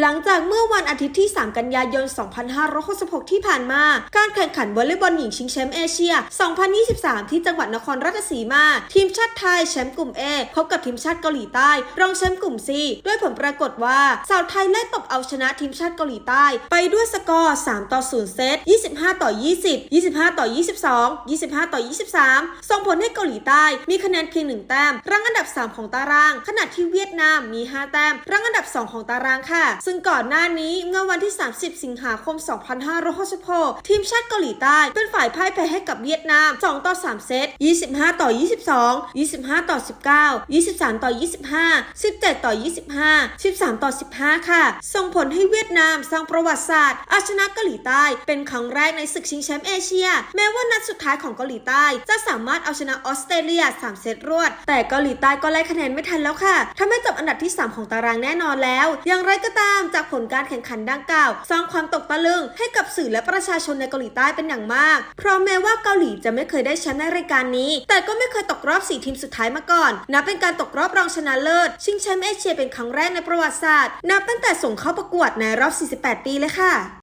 หลังจากเมื่อวันอาทิตย์ที่ 3 กันยายน 2566 ที่ผ่านมา การแข่งขันวอลเลย์บอลหญิงชิงแชมป์เอเชีย 2023 ที่จังหวัดนครราชสีมา ทีมชาติไทยแชมป์กลุ่ม A พบกับทีมชาติเกาหลีใต้ รองแชมป์กลุ่ม C ด้วยผลปรากฏว่าสาวไทยไล่ตบเอาชนะทีมชาติเกาหลีใต้ ไปด้วยสกอร์ 3 ต่อ 0 เซต 25 ต่อ 20 25 ต่อ 22 25 ต่อ 23 ส่งผลให้เกาหลีใต้ มีคะแนนเพียง 1 แต้ม รั้งอันดับ 3 ของตาราง ขณะที่เวียดนามมี 5 แต้ม รั้งอันดับ 2 ของตารางค่ะซึ่งก่อนหน้านี้เมื่อวันที่ 30 สิงหาคม 2566 ทีมชาติเกาหลีใต้ เป็นฝ่ายพ่ายแพ้ให้กับเวียดนาม 2 ต่อ 3 เซต 25 ต่อ 22 25 ต่อ 19 23 ต่อ 25 17 ต่อ 25 13 ต่อ 15 ค่ะ ส่งผลให้เวียดนามสร้างประวัติศาสตร์เอาชนะเกาหลีใต้ เป็นครั้งแรกในศึกชิงแชมป์เอเชีย แม้ว่านัดสุดท้ายของเกาหลีใต้ จะสามารถเอาชนะออสเตรเลีย 3 เซตรวด แต่เกาหลีใต้ก็ไล่คะแนนไม่ทันแล้วค่ะทำให้จบอันดับที่ 3 ของตารางแน่นอนแล้ว อย่างไรก็ตามามจากผลการแข่งขันดังกล่าวสร้างความตกตะลึงให้กับสื่อและประชาชนในเกาหลีใต้เป็นอย่างมาก เพราะแม้ว่าเกาหลีจะไม่เคยได้แชมป์ในรายการนี้ แต่ก็ไม่เคยตกรอบ 4 ทีมสุดท้ายมาก่อนนับเป็นการตกรอบรองชนะเลิศ ชิงแชมป์เอเชียเป็นครั้งแรกในประวัติศาสตร์ นับตั้งแต่ส่งเข้าประกวดในรอบ 48 ปีเลยค่ะ